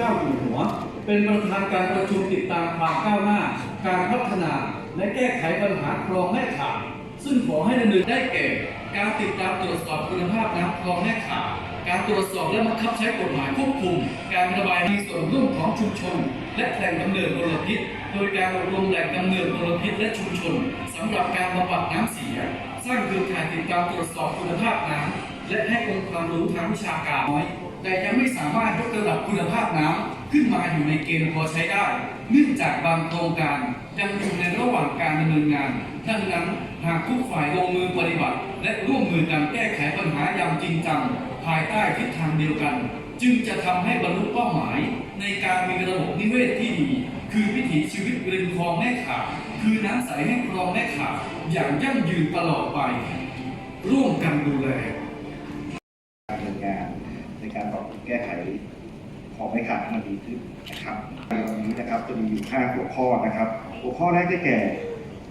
เจ้าอยู่หัว เป็นประธานการประชุมติดตามความก้าวหน้า การพัฒนา และแก้ไขปัญหาคลองแม่ข่าซึ่งขอให้ดำเนินได้แก่การติดตามตรวจสอบคุณภาพน้ำคลองแม่ข่าการตรวจสอบและบังคับใช้กฎหมายควบคุม การระบายมีส่วนร่วมของชุมชน และแหล่งกำเนิดมลพิษ โดยการอบรมแหล่งกำเนิดมลพิษและชุมชนสำหรับการบำบัดน้ำเสีย สร้างเครือข่ายติดตามตรวจสอบคุณภาพน้ำและให้องค์ความรู้ทางวิชาการน้อย แต่ยังไม่สามารถยกระดับคุณภาพน้ำขึ้นมาอยู่ในเกณฑ์พอใช้ได้ เนื่องจากบางโครงการยังอยู่ในระหว่างการดำเนินงานดังนั้นหากทุกฝ่ายลงมือปฏิบัติ และร่วมมือกันแก้ไขปัญหาอย่างจริงจังภายใต้ทิศทางเดียวกัน จึงจะทำให้บรรลุเป้าหมาย ในการมีระบบนิเวศที่ดี คือวิถีชีวิตริมคลองแม่ขาคือน้ำใสให้คลองแม่ขาอย่างยั่งยืนตลอดไป ร่วมกันดูแล การดำเนินงานในการปรับปรุงแก้ไข ของไม่ขาดให้มันดีขึ้นนะครับในวันนี้นะครับจะมีอยู่ห้าหัวข้อนะครับ หัวข้อแรกได้แก่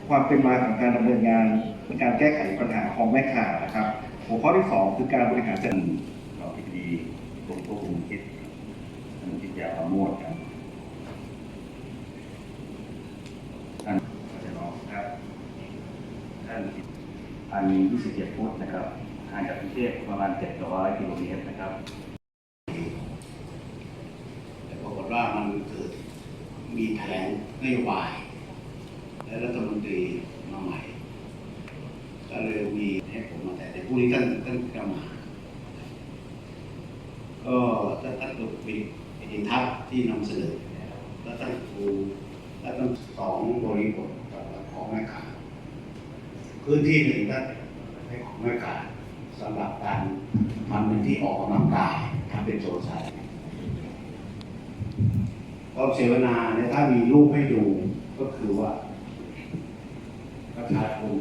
ความเป็นมาของการดำเนินงานในการแก้ไขปัญหาของแม่ขาดนะครับ หัวข้อที่สองคือการบริหารจัดการเราที่ดีกรมควบคุมคิดท่านทิยาประโมทครับท่านอาจารย์รองครับท่านอัน27ฟุตนะครับห่างจากกรุงเทพประมาณ700กิโลเมตรนะครับ แต่ปรากฏว่ามันเกิดมีแถลงนโยบาย และรัฐมนตรีมาใหม่ ก็เลยมีให้ผมมาแต่ในพรุ่งนี้ท่านท่านจะมา ก็ท่านท่านก็มีอินทัศน์ที่นำเสนอแล้วท่านครูและทั้งสองบริบทของแม่ขาพื้นที่หนึ่งก็ให้ของแม่ขาสำหรับการทำเป็นที่ออกกำลังกายทำเป็นโซนสาธารณะ ก็เสวนาเนี่ยถ้ามีรูปให้ดูก็คือว่า ประชาชน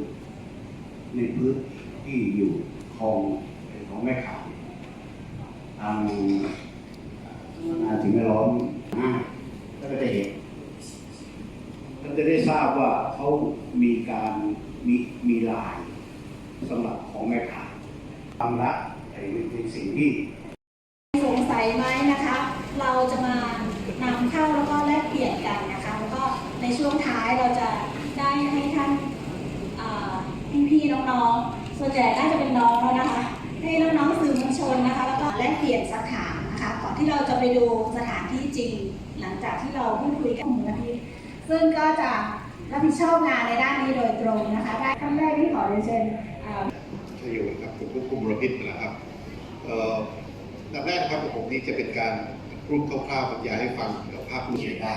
ในพื้นที่อยู่คลองของแม่ขาวทางนาถึงแม่ล้อมอ่าก็จะเห็นก็จะได้ทราบว่าเขามีการมีมีลายสำหรับของแม่ขาวทำละไอ้เป็นสิ่งที่สงสัยไหมนะคะ เราจะมา นำเข้าแล้วก็แลกเปลี่ยนกันนะคะ แล้วก็ในช่วงท้ายเราจะได้ให้ท่านพี่ๆน้องๆ ส่วนใหญ่น่าจะเป็นน้องแล้วนะคะ ให้น้องๆสื่อมวลชนนะคะ แล้วก็แลกเปลี่ยนสักถามนะคะ ก่อนที่เราจะไปดูสถานที่จริง หลังจากที่เราพูดคุยกับมูลนิธิซึ่งก็จะรับผิดชอบงานในด้านนี้โดยตรงนะคะ ได้ท่านแรกที่ขอเรียนเชิญอ่าชโยครับผมควบคุมมลพิษนะครับอ่อลำแรกนะครับของผมนี่จะเป็นการ รูปคร่าวๆบรรยายให้ฟังเกี่ยวกับภาพรวมเขียนได้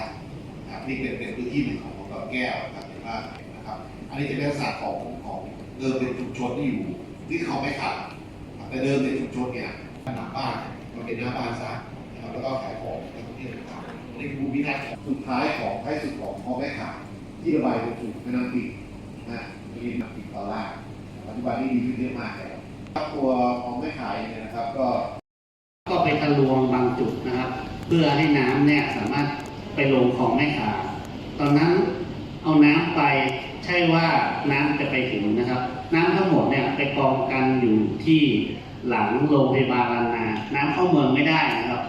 นะครับนี่เป็นเป็นพื้นที่หนึ่งของดอนแก้วนะครับเห็นว่านะครับ อันนี้จะเป็นลักษณะของของเดิมเป็นชุมชนที่อยู่ที่เขาไม่ขาดแต่เดิมในชุมชนเนี่ยหน้าบ้านมันเป็นหน้าบ้านซะนะครับแล้วก็ขายของในพื้นที่ต่างๆนี่คือภูมิทัศน์สุดท้ายของท้ายสุดของคลองแม่ขาดที่ระบายลงสู่แม่น้ำปิงนะมีน้ำปิงตอนล่างปัจจุบันนี้ดีขึ้นเยอะมากแล้วตัวของแม่ขายเนี่ยนะครับก็ ก็ไปทะลวงบางจุดนะครับ เพื่อให้น้ำเนี่ยสามารถไปลงคลองแม่ขาตอนนั้นเอาน้ำไปใช่ว่าน้ำจะไปถึงนะครับ น้ำทั้งหมดเนี่ยไปกองกันอยู่ที่หลังโรงพยาบาลลานา น้ำเข้าเมืองไม่ได้นะครับ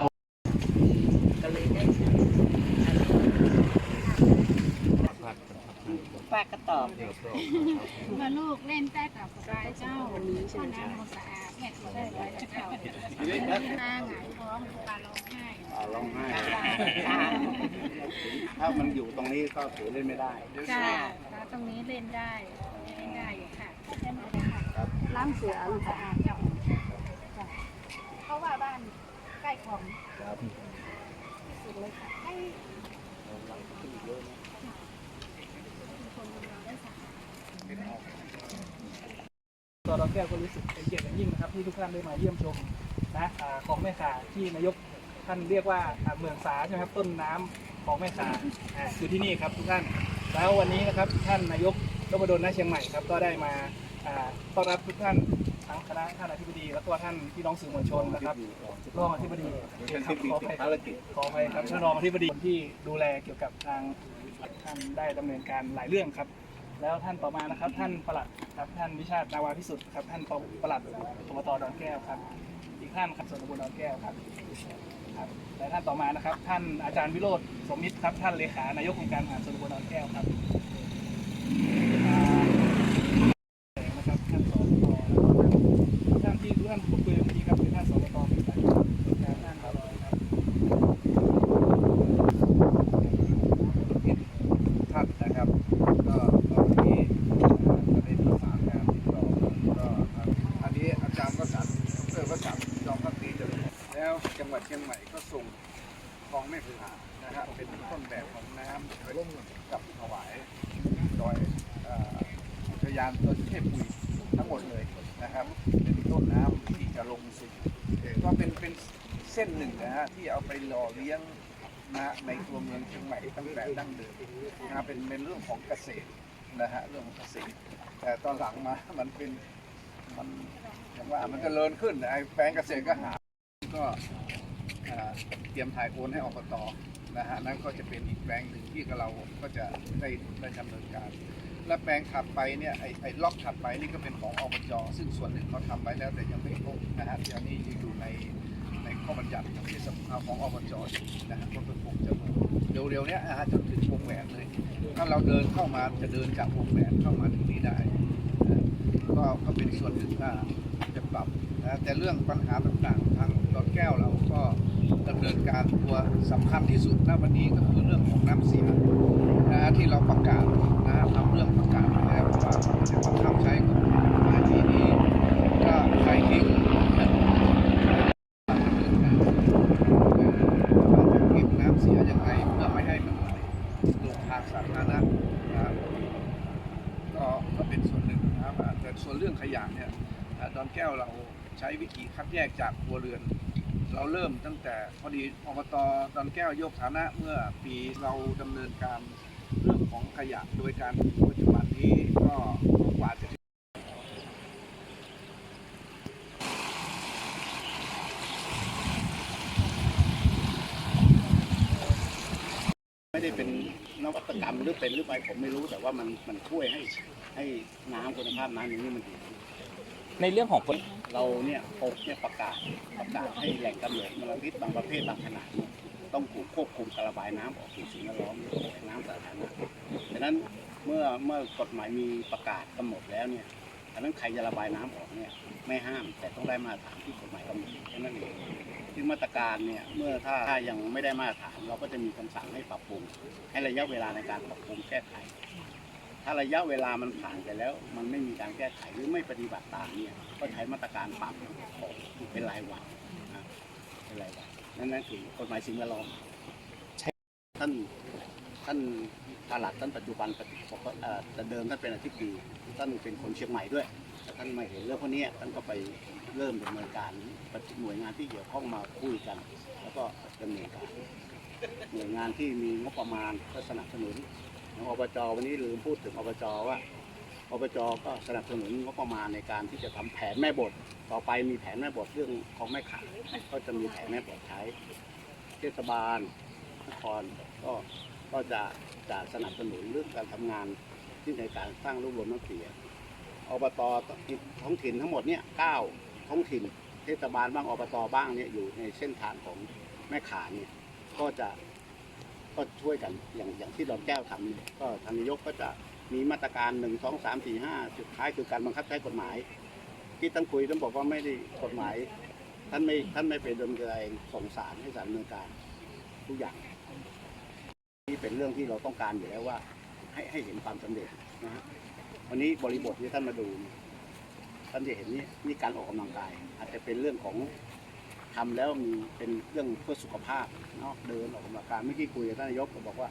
ปากกระตอบว่าลูกเล่นใต้ตับสบายเจ้าข้อน้ำมันสะอาด แม่ก็ได้ไว้จะเก่าหน้าหงายท้องปลาร้องไห้ร้องไห้จ้าถ้ามันอยู่ตรงนี้ก็ถือเล่นไม่ได้จ้าแล้วตรงนี้เล่นได้เล่นได้อยู่ค่ะใช่ไหมค่ะล้างเสือสะอาดเจ้าจ้ะเพราะว่าบ้านใกล้ของที่สุดเลยค่ะให้คนเราได้สะอาดตัว ดอกแก้วก็รู้สึกเป็นเกียรติอย่างยิ่งนะครับที่ทุกท่านได้มาเยี่ยมชมนะอของแม่ขาที่นายกท่านเรียกว่าเมืองสาใช่ไหมครับต้นน้ำของแม่สาอ่าคือที่นี่ครับทุกท่าน แล้ววันนี้นะครับท่านนายกรบดลณเชียงใหม่ครับก็ได้มาต้อนรับทุกท่านทั้งคณะท่านอธิบดีแล้วก็ท่านพี่น้องสื่อมวลชนนะครับรองอธิบดีครับขออภัยครับขออภัยครับท่านรองอธิบดีที่ดูแลเกี่ยวกับทางท่านได้ดำเนินการหลายเรื่องครับ แล้วท่านต่อมานะครับ ท่านประหลัดครับท่านวิชาตินาวาพิสุทธิ์ครับท่านประหลัดอบตดอนแก้วครับ อีกท่านครับส่วนตำบลดอนแก้วครับครับและท่านต่อมานะครับ ท่านอาจารย์วิโรธสมมิตรครับท่านเลขานายกองค์การมหาส่วนตำบลดอนแก้วครับท่านสสท่านที่ท่านพูดคุยเมื่อกี้ครับคือท่านสสตมีการครับท่านครับครับ ท่านนะครับ ก็ตอนนี้จะได้ประสานงานติดต่อก็อันนี้อาจารย์ก็จัดเพื่อก็จัดจองพักดีจะแล้ว จังหวัดเชียงใหม่ก็ส่งคลองแม่พานะครับเป็นต้นแบบของน้ำไปร่วมกับถวายดอยอุทยานดอยเทพปุยทั้งหมดเลยนะครับเป็นต้นน้ำที่จะลงสู่ก็เป็นเป็นเส้นหนึ่งนะฮะที่เอาไปหล่อเลี้ยงนะในตัวเมืองเชียงใหม่ตั้งแต่ดั้งเดิมนะเป็นเป็นเรื่องของเกษตรนะฮะเรื่องของเกษตร แต่ตอนหลังมามันเป็นมันอย่างว่ามันจเจริญขึ้นไอ้แปลงเกษตรก็หา ก็เตรียมถ่ายโอนให้อบตนะฮะนั่นก็จะเป็นอีกแปลงหนึ่งที่เราก็จะได้ได้ดำเนินการ และแปลงถัดไปเนี่ยไอ้ไอ้ล็อกถัดไปนี่ก็เป็นของอบจซึ่งส่วนหนึ่งเขาทำไว้แล้วแต่ยังไม่ครบนะฮะเดี๋ยวนี้ยังอยู่ในในข้อบัญญัติของเทศบาของอบจอยู่นะฮะก็เป็นคงจะเร็วๆเนี้ยนะฮะจนถึงวงแหวนเลย ถ้าเราเดินเข้ามาจะเดินจากวงแหวนเข้ามาถึงนี้ได้ก็ก็เป็นส่วนหนึ่งว่จะปรับนะแต่เรื่องปัญหาต่างๆทาง ดอนแก้วเราก็ดำเนินการตัวสำคัญที่สุดณวันนี้ก็คือเรื่องของน้ำเสียนะที่เราประกาศนะทำเรื่องประกาศแล้วว่าจะบังคับใช้กฎหมายมาทีนี้ก็ใครที่ ว่าจะเก็บน้ำเสียยังไงเพื่อไม่ให้มันไหลลงทางสาธารณะนะครับก็ก็เป็นส่วนหนึ่งนะครับอ่าแต่ส่วนเรื่องขยะเนี่ยอ่าดอนแก้วเรา ใช้วิธีคัดแยกจากครัวเรือน เราเริ่มตั้งแต่พอดีอบตดอนแก้วยกฐานะเมื่อปีเราดำเนินการเรื่องของขยะโดยการปัจจุบันนี้ก็กว่าจะไม่ได้เป็นนวัตกรรมหรือเป็นหรือไม่ผมไม่รู้แต่ว่ามันมันช่วยให้ให้น้ำคุณภาพน้ำอย่างนี้มันดี ในเรื่องของเราเนี่ยปกเนี่ยประกาศประกาศให้แหล่งกำเนิดมลพิษบางประเภทบางขนาดต้องถูกควบคุมการระบายน้ำออกสู่สิ่งแวดล้อมน้ำสาธารณะดังนั้นเมื่อเมื่อกฎหมายมีประกาศกำหนดแล้วเนี่ยดังนั้นใครจะระบายน้ำออกเนี่ยไม่ห้ามแต่ต้องได้มาตรฐานที่กฎหมายกำหนดแค่นั้นเองซึ่งมาตรการเนี่ยเมื่อถ้าถ้ายังไม่ได้มาตรฐานเราก็จะมีคำสั่งให้ปรับปรุงให้ระยะเวลาในการปรับปรุงแก้ไข ถ้าระยะเวลามันผ่านไปแล้ว มันไม่มีการแก้ไขหรือไม่ปฏิบัติตามเนี่ยก็ใช้มาตรการปรับออกเป็นรายวันนะเป็นรายวันนั่นนั่นคือกฎหมายสิ่งแวดล้อมท่านท่านปลัดท่านปัจจุบันปฏิบอกว่าเอ่อแต่เดิมท่านเป็นอธิบดีท่านเป็นคนเชียงใหม่ด้วยแต่ท่านไมาเห็นเรื่องพวกนี้ท่านก็ไปเริ่มดำเนินการหน่วยงานที่เกี่ยวข้องมาคุยกัน แล้วก็ดำเนินการหน่วยงานที่มีงบประมาณก็สนับสนุน องอบจวันนี้ลืมพูดถึงอบจว่าอบจก็สนับสนุนงบประมาณในการที่จะทำแผนแม่บท ต่อไปมีแผนแม่บทเรื่องของแม่ขายก็จะมีแผนแม่บทใช้ เทศบาลนครก็ก็จะจะสนับสนุนเรื่องการทำงานที่ในการสร้างรวบรวมน้ำเสียอบตท้องถิ่นทั้งหมดเนี่ยเก้าท้องถิ่น เทศบาลบ้างอบตบ้างเนี่ยอยู่ในเส้นทางของแม่ขาเนี่ยก็จะ ก็ช่วยกันอย่างอย่างที่ดอนแก้วทำเนี่ยก็ทางนายกก็จะมีมาตรการหนึ่งสองสามสี่ห้าสุดท้ายคือการบังคับใช้กฎหมาย ที่ท่านคุยท่านบอกว่าไม่ได้กฎหมาย ท่านไม่ท่านไม่ไปดำเนินการเองส่งสารให้สารดำเนินการทุกอย่างนี่เป็นเรื่องที่เราต้องการอยู่แล้วว่า ให้ให้เห็นความสำเร็จนะฮะวันนี้บริบทที่ท่านมาดู ท่านจะเห็นนี่นี่การออกกำลังกาย อาจจะเป็นเรื่องของ ทำแล้วมีเป็นเรื่องเพื่อสุขภาพเนาะเดินออกกำลังกายเมื่อกี้คุยกับท่านนายกก็บอกว่า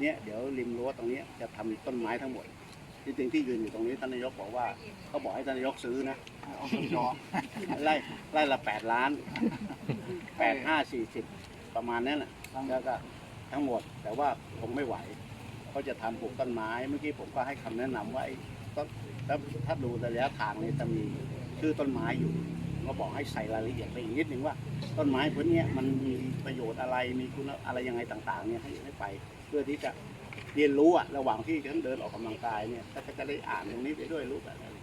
เนี่ยเดี๋ยวริมรั้วตรงนี้จะทำต้นไม้ทั้งหมดที่จริงที่ยืนอยู่ตรงนี้ท่านนายกบอกว่าเขาบอกให้ท่านนายกซื้อนะเอาจอไล่ไล่ละแปดล้านแปดห้าสี่สิบประมาณนั้นแหละแล้วก็ทั้งหมดแต่ว่าคงไม่ไหวเขาจะทำปลูกต้นไม้เมื่อกี้ผมก็ให้คำแนะนำว่าไอ้ถ้าถ้าดูระยะทางนี้จะมีชื่อต้นไม้อยู่ ก็บอกให้ใส่รายละเอียดไปอีกนิดนึงว่า ต้นไม้พวกนี้มันมีประโยชน์อะไรมีคุณอะไรยังไงต่างๆเนี่ยให้ให้ไป เพื่อที่จะเรียนรู้อะระหว่างที่ท่านเดินออกกำลังกายเนี่ยถ้าจะได้อ่านตรงนี้ไปด้วยรู้แบบอะไร